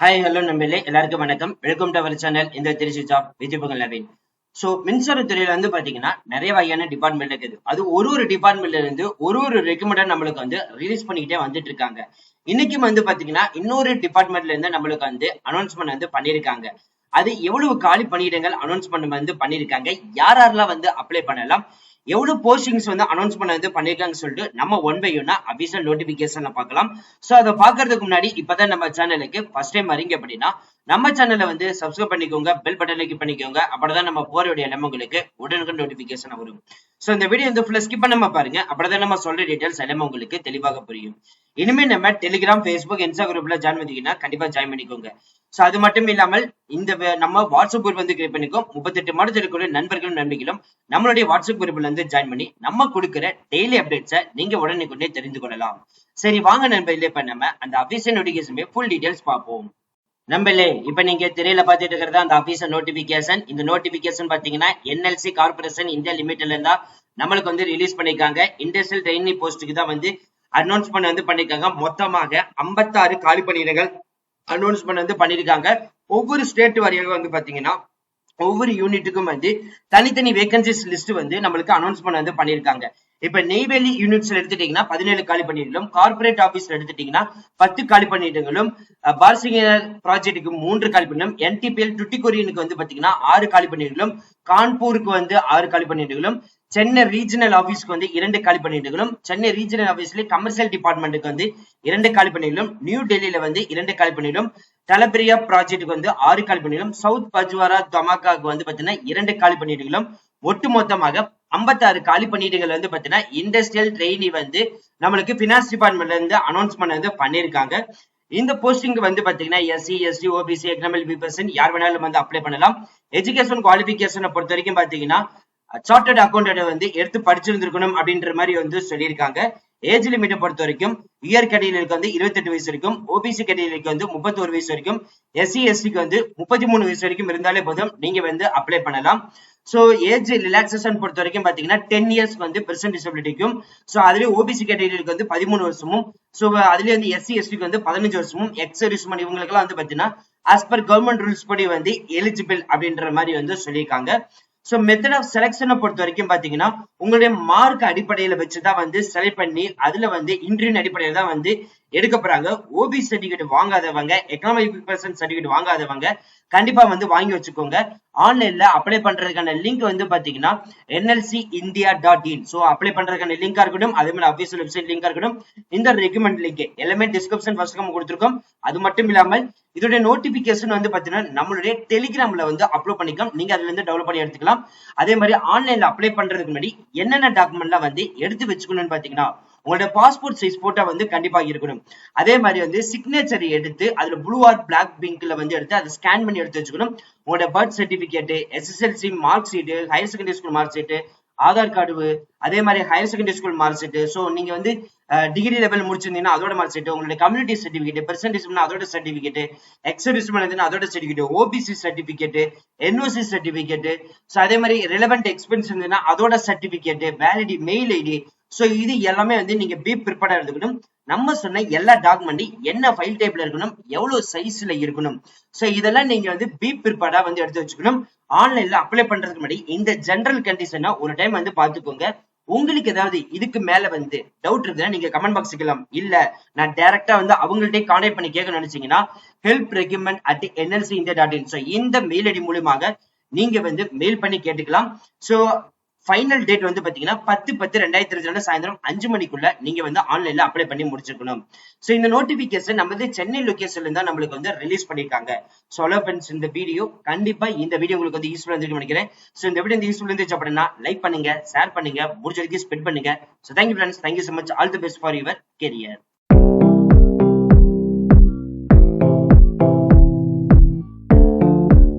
Hi hello நம்பிலே எல்லாருக்கும் வணக்கம். Welcome to our channel இந்த திருச்சி ஜாப் விஜயபகல் நவீன். ஸோ மின்சாரத்துறையில வந்து பாத்தீங்கன்னா நிறைய வகையான டிபார்ட்மெண்ட் இருக்குது. அது ஒரு ஒரு டிபார்ட்மெண்ட்ல இருந்து ஒரு ஒரு ரெக்கமெண்டர் நம்மளுக்கு வந்து ரிலீஸ் பண்ணிக்கிட்டே வந்துட்டு இருக்காங்க. இன்னைக்கும் வந்து பாத்தீங்கன்னா இன்னொரு டிபார்ட்மெண்ட்ல இருந்து நம்மளுக்கு வந்து அனௌன்ஸ்மெண்ட் வந்து பண்ணியிருக்காங்க அது எவ்வளவு காலி பணியிடங்கள் அனௌன்ஸ்மெண்ட் வந்து பண்ணியிருக்காங்க யார் யாரெல்லாம் வந்து அப்ளை பண்ணலாம்? எவ்வளவு போஸ்டிங்ஸ் வந்து அனௌன்ஸ் வந்து பண்ணிருக்காங்கன்னு சொல்லிட்டு நம்ம ஒன் பை ஒன்னா அபிஷியல் நோட்டிபிகேஷன்ல பார்க்கலாம். சோ அதை பாக்குறதுக்கு முன்னாடி இப்பதான் நம்ம சேனலுக்கு ஃபர்ஸ்ட் டைம் வரீங்க அப்படின்னா நம்ம சேனலை வந்து சப்ஸ்கிரைப் பண்ணிக்கோங்க பெல் பட்டனை கிளிக் பண்ணிக்கோங்க. அப்பதான் நம்ம போற வீடியோ எல்லாம் உங்களுக்கு நோட்டிபிகேஷன் வரும். சோ இந்த வீடியோ வந்து ஃபுல்லா ஸ்கிப் பண்ணாம பாருங்க. அப்பதான் நம்ம சொல்ற டீடைல்ஸ் எல்லாமே உங்களுக்கு தெளிவாக புரியும். இனிமே நம்ம டெலிகிராம் ஃபேஸ்புக் இன்ஸ்டாகிராம்ல ஜாயின் பண்ணிக்கிட்டீங்கன்னா கண்டிப்பா ஜாயின் பண்ணிக்கோங்க. சோ அது மட்டும் இல்லாமல் இந்த நம்ம வாட்ஸ்அப் குரூப் வந்து கிரியேட் பண்ணிக்கோ முப்பத்தெட்டு மாதத்தில் இருக்கக்கூடிய நண்பர்களும் நம்பிக்கையும் நம்மளுடைய வாட்ஸ்அப் குரூப்ல வந்து ஜாயின் பண்ணி நம்ம கொடுக்குற டெய்லி அப்டேட்ஸை நீங்க உடனே கொண்டே தெரிந்து கொள்ளலாம். சரி வாங்க நண்பர்களே இப்ப நம்ம அந்த அபிஷியல் நோட்டிபிகேஷன் ஃபுல் டீடைல்ஸ் பார்ப்போம். நம்பலே இப்ப நீங்க திரையில பாத்துட்டு இருக்கிறது அந்த அபிஷியல் நோட்டிபிகேஷன் இந்த நோட்டிபிகேஷன் பாத்தீங்கன்னா என்எல்சி கார்பரேஷன் இந்தியா லிமிடெட்ல இருந்தா நம்மளுக்கு வந்து ரிலீஸ் பண்ணிருக்காங்க. இண்டஸ்ட்ரியல் ட்ரெயினிங் போஸ்ட்டுக்கு தான் வந்து அனௌன்ஸ்மெண்ட் வந்து பண்ணிருக்காங்க. மொத்தமாக 56 காலி பணியிடங்கள் அனௌன்ஸ்மெண்ட் வந்து பண்ணிருக்காங்க. ஒவ்வொரு ஸ்டேட் வாரியாக வந்து பாத்தீங்கன்னா ஒவ்வொரு யூனிட்டுக்கும் வந்து தனித்தனி வேகன்சிஸ் லிஸ்ட் வந்து நம்மளுக்கு அனௌன்ஸ்மெண்ட் வந்து பண்ணிருக்காங்க. இப்ப நெய்வேலி யூனிட்ஸ்ல எடுத்துட்டீங்கன்னா பதினேழு காலி பணியிடங்களும் கார்பரேட் ஆபீஸ்ல எடுத்துட்டீங்கன்னா பத்து காலி பணியிடங்களும் பாலசிங்கர் ப்ராஜெக்ட்டுக்கு மூன்று காலி பணியிடம் என்டிபிஎல் டுட்டிகொரியனுக்கு வந்து பாத்தீங்கன்னா ஆறு காலி பணியிடங்களும் கான்பூருக்கு வந்து ஆறு காலி பணியிடங்களும் சென்னை ரீஜனல் ஆபீஸ்க்கு வந்து இரண்டு காலி பணியிடங்களும் சென்னை ரீஜனல் ஆஃபீஸ்ல கமர்ஷியல் டிபார்ட்மெண்ட்டுக்கு வந்து இரண்டு காலி பணியிடங்களும் நியூ டெல்லியில வந்து இரண்டு காலி பணியிடம் தலபிரியா ப்ராஜெக்ட்டுக்கு வந்து ஆறு காலி பண்ணிடும் சவுத் பஜ்வாரா தமாக்காவுக்கு வந்து பாத்தீங்கன்னா இரண்டு காலி பணியிடங்களும் ஒட்டு மொத்தமாக 56 காலி பணியிடங்கள் வந்து பாத்தீங்கன்னா இண்டஸ்ட்ரியல் ட்ரெயினி வந்து நம்மளுக்கு பினான்ஸ் டிபார்ட்மெண்ட்ல இருந்து அனௌன்ஸ்மெண்ட் வந்து பண்ணிருக்காங்க. இந்த போஸ்டிங் வந்து பாத்தீங்கன்னா எஸ்சி எஸ்டி ஓபிசி எக்கனாமிக் பீப்பர்சன் யார் வேணாலும் வந்து அப்ளை பண்ணலாம். எஜுகேஷன் குவாலிபிகேஷனை பொறுத்த வரைக்கும் பாத்தீங்கன்னா சார்ட்டர்ட் அக்கௌண்டன்ட் வந்து எடுத்து படிச்சிருந்திருக்கணும் அப்படின்ற மாதிரி வந்து சொல்லியிருக்காங்க. ஏஜ் லிமிட்டை பொறுத்த வரைக்கும் உயர் கேட்டகரிக்கு வந்து 28 வயசு வரைக்கும் ஓபிசி கேட்டகரிக்கு வந்து 31 வயசு வரைக்கும் எஸ்சி எஸ்டிக்கு வந்து முப்பத்தி மூணு வயசு வரைக்கும் இருந்தாலே போதும் நீங்க வந்து அப்ளை பண்ணலாம். ஸோ ஏஜ் ரிலாக்ஸேஷன் பொறுத்த வரைக்கும் பாத்தீங்கன்னா டென் இயர்ஸ் வந்து பெர்சன்ட் டிசபிலிட்டிக்கும் சோ அதுலேயே ஓபிசி கேட்டகரிக்கு வந்து பதிமூணு வருஷமும் சோ அதுலயே வந்து எஸ்சி எஸ்டிக்கு வந்து பதினஞ்சு வருஷமும் எக்ஸ் சர்வீஸ்மேன் வந்து பாத்தீங்கன்னா ஆஸ் பர் கவர்மெண்ட் ரூல்ஸ் படி வந்து எலிஜிபிள் அப்படின்ற மாதிரி வந்து சொல்லியிருக்காங்க. ஸோ மெத்தட் ஆஃப் செலெக்ஷனை பொறுத்த வரைக்கும் பாத்தீங்கன்னா உங்களுடைய மார்க் அடிப்படையில வச்சுதான் வந்து செலக்ட் பண்ணி அதுல வந்து இன்டர்வியூ அடிப்படையில தான் வந்து எடுக்க போறாங்க. ஓபி சர்டிபிகேட் வாங்காதவங்க எக்கனாமிக் பர்சன் சர்டிபிகேட் வாங்காதவங்க கண்டிப்பா வந்து வாங்கி வச்சுக்கோங்க. ஆன்லைன்ல அப்ளை பண்றதுக்கான லிங்க் வந்து பாத்தீங்கன்னா NLC India dot in so apply பண்றதுக்கான லிங்கா இருக்கட்டும் அதே மாதிரி அபிஷியல் வெப்சைட் லிங்கா இருக்கட்டும் இந்த ரெக்குமெண்ட் லிங்க் எல்லாமே டிஸ்கிரிப்ஷன் ஃபர்ஸ்ட் நம்ம கொடுத்துருக்கோம். அது மட்டும் இல்லாமல் இதோட நோட்டிபிகேஷன் வந்து பாத்தீங்கன்னா நம்மளுடைய டெலிகிராம்ல வந்து அப்லோட் பண்ணிக்கலாம். நீங்க அதுல இருந்து டெவலப் பண்ணி எடுத்துக்கலாம். அதே மாதிரி ஆன்லைன்ல அப்ளை பண்றதுக்கு முன்னாடி என்னென்ன டாக்குமெண்ட்லாம் வந்து எடுத்து வச்சுக்கணும்னு பாத்தீங்கன்னா உங்களோட பாஸ்போர்ட் சைஸ் போட்டோ வந்து கண்டிப்பா இருக்கணும். அதே மாதிரி வந்து சிக்னேச்சர் எடுத்து அதுல ப்ளூ ஆர் பிளாக் பிங்க்ல வந்து எடுத்து அதை ஸ்கேன் பண்ணி எடுத்து வச்சுக்கணும். உங்களோட birth certificate SSLC mark sheet higher secondary school mark sheet Aadhaar card அதே மாதிரி higher secondary school mark sheet so நீங்க வந்து டிகிரி லெவல் முடிச்சிருந்தீங்கன்னா அதோட மார்க் ஷீட் உங்களுடைய கம்யூனிட்டி சர்டிபிகேட் பெர்சன்டிசம்னா அதோட சர்டிபிகேட் எக்ஸர்விஸ் அதோட certificate OBC certificate NOC certificate so அதே மாதிரி ரெலவெண்ட் எக்ஸ்பென்ஸ் இருந்ததுன்னா அதோட certificate valid mail ID so இது எல்லாமே வந்து நீங்க பி ப்ரிப்பேர்டா இருக்கணும். நம்ம சொன்ன எல்லா டாக்குமெண்ட் என்ன ஃபைல் டைப்ல இருக்கணும் எவ்வளவு சைஸ்ல இருக்கணும். ஸோ இதெல்லாம் நீங்க வந்து பி ப்ரிப்பேர்டா வந்து எடுத்து வச்சுக்கணும். ஆன்லைன்ல அப்ளை பண்றதுக்கு முன்னாடி இந்த ஜென்ரல் கண்டிஷனை ஒரு டைம் வந்து பாத்துக்கோங்க உங்களுக்கு ஏதாவது இதுக்கு மேல வந்து டவுட் இருக்குன்னா நீங்க கமெண்ட் பாக்ஸ் இருக்கலாம் இல்ல. நான் டைரக்டா வந்து அவங்கள்ட்டே கான்டாக்ட் பண்ணி கேட்க நினைச்சீங்கன்னா help recruitment at NLC India dot in so இந்த மெயில் ஐடி மூலியமாக நீங்க வந்து மெயில் பண்ணி கேட்டுக்கலாம். ஸோ ஃபைனல் டேட் வந்து பாத்தீங்கன்னா பத்து பத்து ரெண்டாயிரத்தி இருபத்தி ரெண்டு சாயந்தரம் அஞ்சு மணிக்குள்ள நீங்க வந்து ஆன்லைன்ல அப்ளை பண்ணி முடிச்சிருக்கணும். சோ இந்த நோட்டிபிகேஷன் நம்ம வந்து சென்னை லொகேஷன்ல இருந்தா நம்மளுக்கு வந்து ரிலீஸ் பண்ணிருக்காங்க. சோ ஹலோ ஃப்ரெண்ட்ஸ் இந்த வீடியோ கண்டிப்பா இந்த வீடியோ உங்களுக்கு வந்து யூஸ்ஃபுல்லா இருந்து நினைக்கிறேன். சோ இந்த வீடியோ வந்து யூஸ்ஃபுல் இருந்துச்சு அப்படின்னா லைக் பண்ணுங்க ஷேர் பண்ணுங்க முடிஞ்ச வரைக்கும் ஸ்பெண்ட் பண்ணுங்க. So thank you friends thank you so much all the best for your career